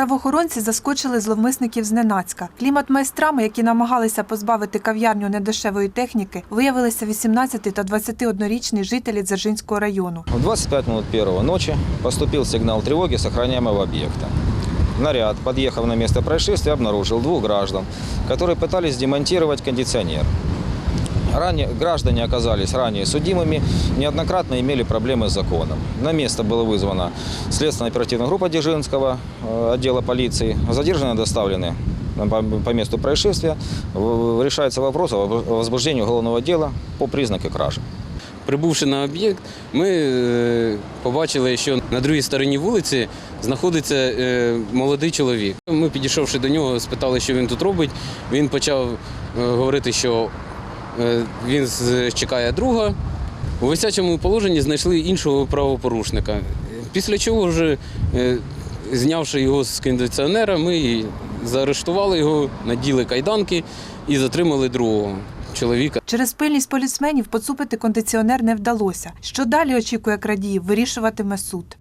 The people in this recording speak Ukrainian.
Правоохоронці заскочили зловмисників зненацька. Клімат майстрами, які намагалися позбавити кав'ярню недешевої техніки, виявилися 18 та 21-річні жителі Дзержинського району. В 25 минут первого ночи поступил сигнал тревоги с охраняемого объекта. Наряд, подъехав на место происшествия, обнаружил двух граждан, которые пытались демонтировать кондиционер. Ранее, граждане оказались ранее судимыми, неоднократно имели проблемы с законом. На место была вызвана следственно-оперативная группа Дзержинского э, отдела полиции. Задержанные доставлены по, по месту происшествия. В- Решается вопрос о возбуждении уголовного дела по признаку кражи. Прибувши на об'єкт, ми е, побачили, що на другій стороні вулиці знаходиться е, молодий чоловік. Ми, підійшовши до нього, спитали, що він тут робить. Він почав е, говорити, що е, він чекає друга. У висячому положенні знайшли іншого правопорушника. Після чого вже, е, знявши його з кондиціонера, ми заарештували його, наділи кайданки і затримали другого чоловіка. Через пильність поліцменів поцупити кондиціонер не вдалося. Що далі очікує крадіїв, вирішуватиме суд.